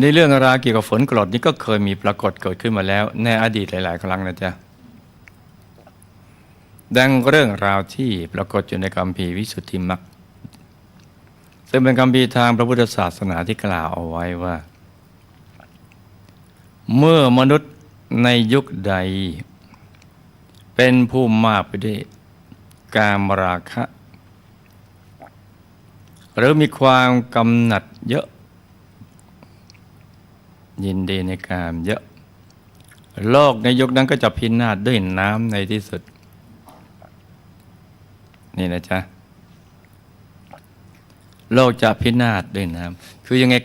ในเรื่องราวเกี่ยวกับฝนกรดนี่ก็เคยมีปรากฏเกิดขึ้นมาแล้ว ในอดีตหลาย ๆ ครั้งนะจ๊ะ ดังเรื่องราวที่ปรากฏอยู่ในคัมภีวิสุทธิมรรคซึ่งเป็นคัมภีทางพระพุทธศาสนาที่กล่าวเอาไว้ว่า เมื่อมนุษย์ในยุคใด เป็นผู้มากไปด้วยกามราคะ หรือมีความกำหนัดเยอะ ยินดีในกามเยอะ โลกในยุคนั้นก็จะพินาศด้วยน้ำในที่สุด นี่นะจ๊ะ โลกจะพินาศด้วยน้ำคือยังไง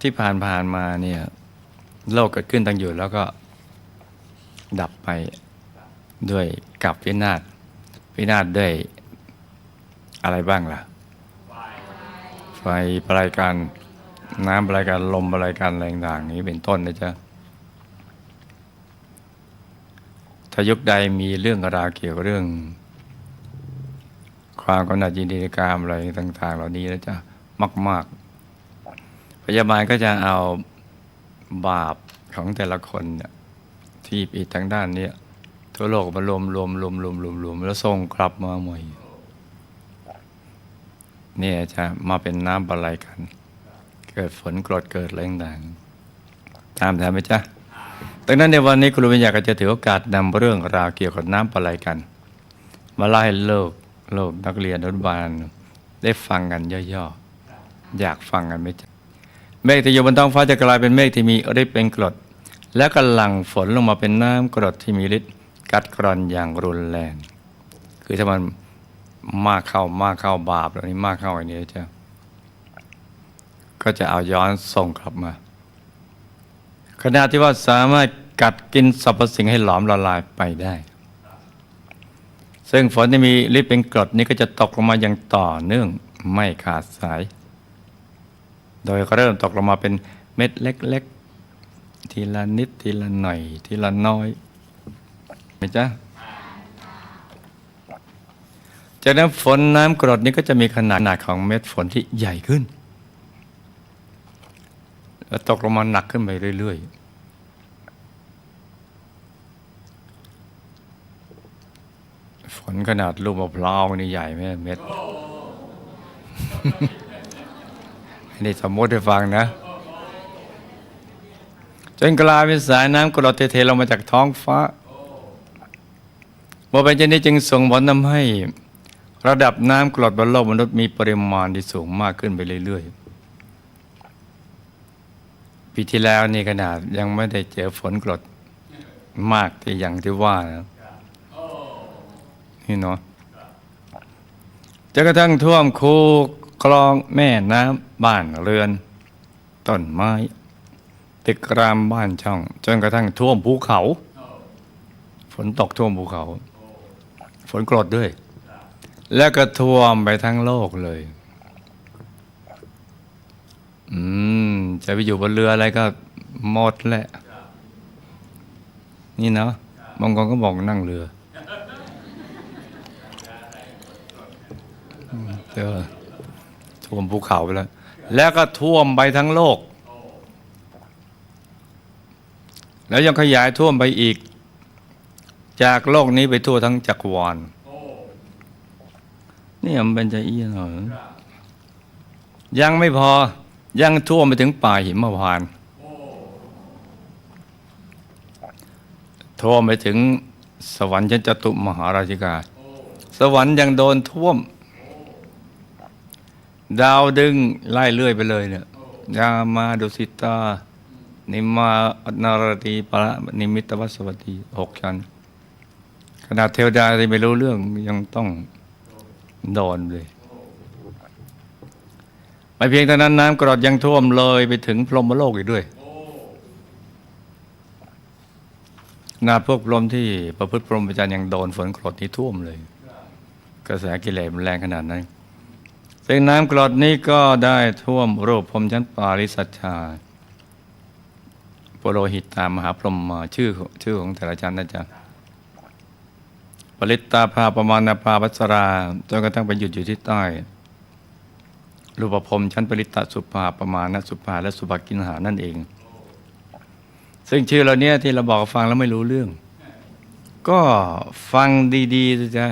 ที่ผ่านผ่านๆมาเนี่ย โลกเกิดขึ้นตั้งอยู่แล้วก็ดับไปด้วยกับพินาศพินาศด้วยอะไรบ้างล่ะ ไฟปรายการ น้ำประายการลมประายการอะไรต่างๆนี้เป็นต้นนะจ๊ะถ้ายุคใดมีเรื่องราวเกี่ยวกับเรื่อง ความกำหนัดยินดีในกามอะไรต่าง ๆ เหล่านี้นะจ๊ะมาก ๆ พยาบาลก็จะเอาบาปของแต่ละคนเนี่ยที่ผิดทางด้านเนี้ยทั่วโลกมารวมรวมรวมรวมรวมรวมแล้วส่งกลับมาใหม่เนี่ยจะมาเป็นน้ำบาลัยกัน เกิดฝนกรดเกิดอะไรต่างตามทันไหมจ๊ะดังนั้นในวันนี้ครูวิญญาก็จะถือโอกาสนำเรื่องราวเกี่ยวกับน้ำบาลัยกัน มาไล่โลกโลกนักเรียนอนุบาลได้ฟังกันย่อๆอยากฟังกันไหมจ๊ะเมฆที่อยู่บนท้องฟ้าจะกลายเป็นเมฆที่มีฤทธิ์เป็นกรด และก็หลังฝนลงมาเป็นน้ำกรดที่มีฤทธิ์กัดกร่อนอย่างรุนแรง คือถ้ามันมากเข้ามากเข้าบาปเหล่านี้มากเข้าอันนี้จะ ก็จะเอาย้อนส่งกลับมาขณะที่ว่าสามารถกัดกินสรรพสิ่งให้หลอมละลายไปได้ ซึ่งฝนที่มีฤทธิ์เป็นกรดนี้ก็จะตกลงมาอย่างต่อเนื่องไม่ขาดสาย โดยก็เริ่มตกลงมาเป็นเม็ดเล็ก ๆ ทีละนิดทีละหน่อย ทีละน้อยไหมจ๊ะจากนั้นฝนน้ำกรดนี้ก็จะมีขนาดของเม็ดฝนที่ใหญ่ขึ้น แล้วตกลงมาหนักขึ้นไปเรื่อย ๆ ฝนขนาดลูกมะพร้าวนี่ใหญ่ไหมเม็ดอันนี้สมมติให้ฟังนะจนกลายเป็นสายน้ำกรดเทๆลงมาจากท้องฟ้าเมื่อเป็นเช่นนี้จึงส่งผลทำให้ ระดับน้ำกรดบนโลกมนุษย์มีปริมาณที่สูงมากขึ้นไปเรื่อย ๆ ปีที่แล้วนี่ขนาดยังไม่ได้เจอฝนกรดมากที่อย่างที่ว่านะนี่เนาะจนกระทั่งท่วมคูคลองแม่น้ำบ้านเรือน ต้นไม้ ตึกรามบ้านช่อง จนกระทั่งท่วมภูเขา ฝนตกท่วมภูเขา ฝนกรดด้วย แล้วก็ท่วมไปทั้งโลกเลย อืม จะไปอยู่บนเรืออะไรก็หมดแหละ นี่เนาะบางคนก็บอกนั่งเรือเจอท่วมภูเขาไปแล้ว แล้วก็ท่วมไปทั้งโลก แล้วยังขยายท่วมไปอีก จากโลกนี้ไปทั่วทั้งจักรวาลนี่มันเป็นใจเอี้ยนเหรอยังไม่พอ ยังท่วมไปถึงป่าหิมพานต์ท่วมไปถึงสวรรค์ชั้นจตุมหาราชิกา สวรรค์ยังโดนท่วม ดาวดึงไล่เลื่อยไปเลยเนี่ยยามาดุสิตา นิมาอนารตีปะนิมิตวัสวัตีหกชั้นขนาดเทวดาที่ไม่รู้เรื่องยังต้องโดนเลย ไม่เพียงเท่านั้นน้ำกรดยังท่วมเลยไปถึงพรหมโลกอีกด้วยนาพวกพรหมที่ประพฤติพรหมจรรย์ยังโดนฝนกรดที่ท่วมเลย กระแสกิเลสมันแรงขนาดนั้นซึ่งน้ำกรดนี้ก็ได้ท่วมรูปพรหมชั้นปาริสัชชาปโรหิตตามหาพรหมชื่อชื่อของแต่ละชั้นนะจ๊ะปริตตาภาประมาณนาภาพัสราจนกระทั่งไปหยุดอยู่ที่ใต้ รูปภพชั้นปริตตสุภาประมาณสุภาและสุภกินหานั่นเอง ซึ่งชื่อเราเนี้ยที่เราบอกฟังแล้วไม่รู้เรื่อง ก็ฟังดีๆสิจ๊ะ